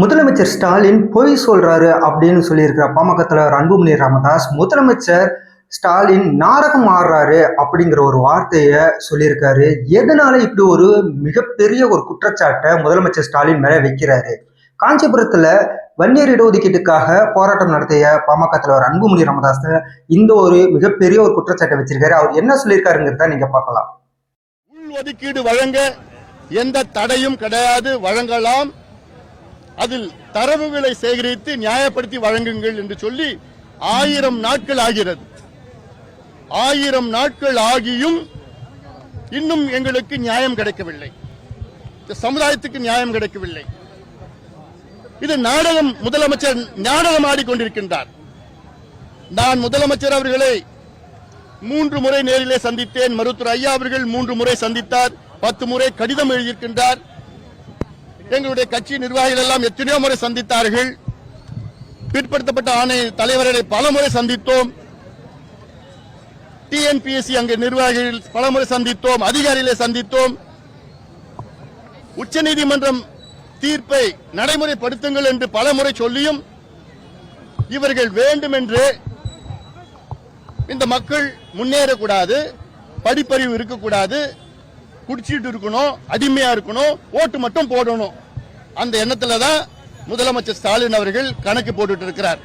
முதலமைச்சர் ஸ்டாலின் பொய் சொல்றாரு அப்படின்னு சொல்லியிருக்கிற பாமக தலைவர் அன்புமணி ராமதாஸ் முதலமைச்சர் ஸ்டாலின் நாடகம் ஆடுறாரு அப்படிங்கிற ஒரு வார்த்தையை சொல்லியிருக்காரு. எதனால இப்படி ஒரு மிகப்பெரிய ஒரு குற்றச்சாட்டை முதலமைச்சர் ஸ்டாலின் மேல வைக்கிறாரு? காஞ்சிபுரத்துல வன்னியர் இடஒதுக்கீட்டுக்காக போராட்டம் நடத்திய பாமக தலைவர் அன்புமணி ராமதாஸ் இந்த ஒரு மிகப்பெரிய ஒரு குற்றச்சாட்டை வச்சிருக்காரு. அவர் என்ன சொல்லியிருக்காருங்கிறத நீங்க பார்க்கலாம். உள்ஒதுக்கீடு வழங்க எந்த தடையும் கிடையாது. வழங்கலாம். அதில் தரவுகளை சேகரித்து நியாயப்படுத்தி வழங்குங்கள் என்று சொல்லி ஆயிரம் நாட்கள் ஆகிறது. ஆயிரம் நாட்கள் ஆகியும் இன்னும் எங்களுக்கு நியாயம் கிடைக்கவில்லை. சமுதாயத்துக்கு நியாயம் கிடைக்கவில்லை. இது நாடகம் முதலமைச்சர் நாடகம் ஆடிக்கொண்டிருக்கின்றார். நான் முதலமைச்சர் அவர்களை மூன்று முறை நேரிலே சந்தித்தேன். மருத்துவர் ஐயா அவர்கள் மூன்று முறை சந்தித்தார். பத்து முறை கடிதம் எழுதியிருக்கின்றார். எங்களுடைய கட்சி நிர்வாகிகள் எல்லாம் எத்தனையோ முறை சந்தித்தார்கள். பிற்படுத்தப்பட்ட ஆணைய தலைவர்களை பல முறை சந்தித்தோம் டிஎன்பிஎஸ்சி அங்கு நிர்வாகிகள் பல முறை சந்தித்தோம். அதிகாரிகளை சந்தித்தோம். உச்சநீதிமன்றம் தீர்ப்பை நடைமுறைப்படுத்துங்கள் என்று பல முறை சொல்லியும் இவர்கள் வேண்டுமென்று இந்த மக்கள் முன்னேறக்கூடாது படிப்பறிவு இருக்கக்கூடாது. குடிச்சிட்டு இருக்கணும் அடிமையா இருக்கணும் ஓட்டு மட்டும் போடணும். அந்த எண்ணத்துல தான் முதலமைச்சர் ஸ்டாலின் அவர்கள் கணக்கு போட்டுட்டு இருக்கிறார்.